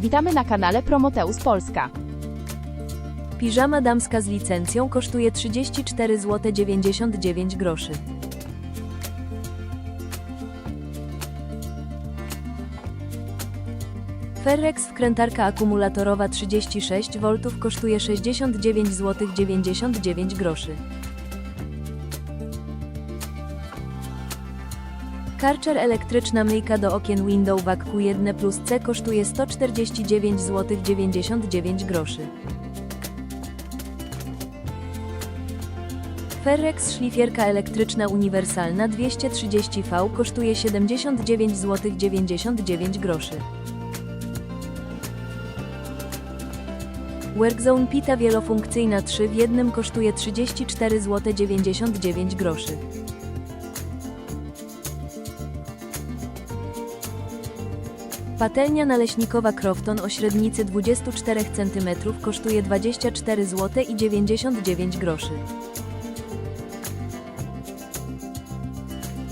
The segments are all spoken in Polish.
Witamy na kanale Promoteus Polska. Piżama damska z licencją kosztuje 34 zł 99 groszy. Ferrex wkrętarka akumulatorowa 36 V kosztuje 69 zł 99 groszy. Karcher elektryczna myjka do okien Window Vac Q1 plus C kosztuje 149 zł 99 groszy. Ferrex szlifierka elektryczna uniwersalna 230V kosztuje 79 zł 99 groszy. Workzone Pita wielofunkcyjna 3 w jednym kosztuje 34 zł 99 groszy. Patelnia naleśnikowa Crofton o średnicy 24 cm kosztuje 24 zł i 99 groszy.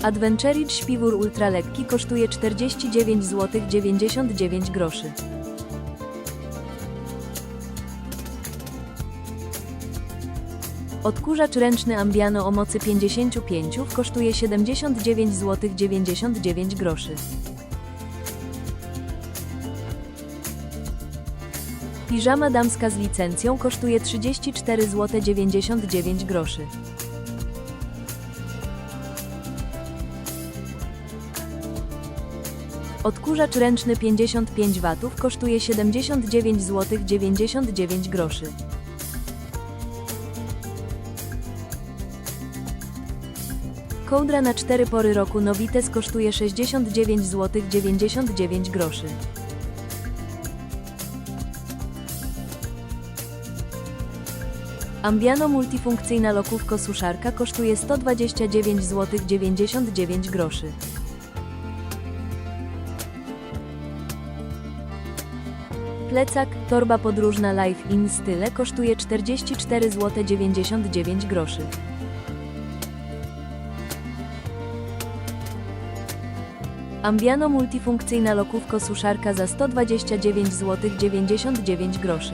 Adventurid śpiwór ultralekki kosztuje 49 zł 99 groszy. Odkurzacz ręczny Ambiano o mocy 55 kosztuje 79 zł 99 groszy. Piżama damska z licencją kosztuje 34 zł 99 groszy. Odkurzacz ręczny 55 W kosztuje 79 zł 99 groszy. Kołdra na 4 pory roku Novites kosztuje 69 zł 99 groszy. Ambiano multifunkcyjna lokówko suszarka kosztuje 129 zł 99 groszy. Plecak, torba podróżna Life in Style kosztuje 44 zł 99 groszy. Ambiano multifunkcyjna lokówko suszarka za 129 zł 99 groszy.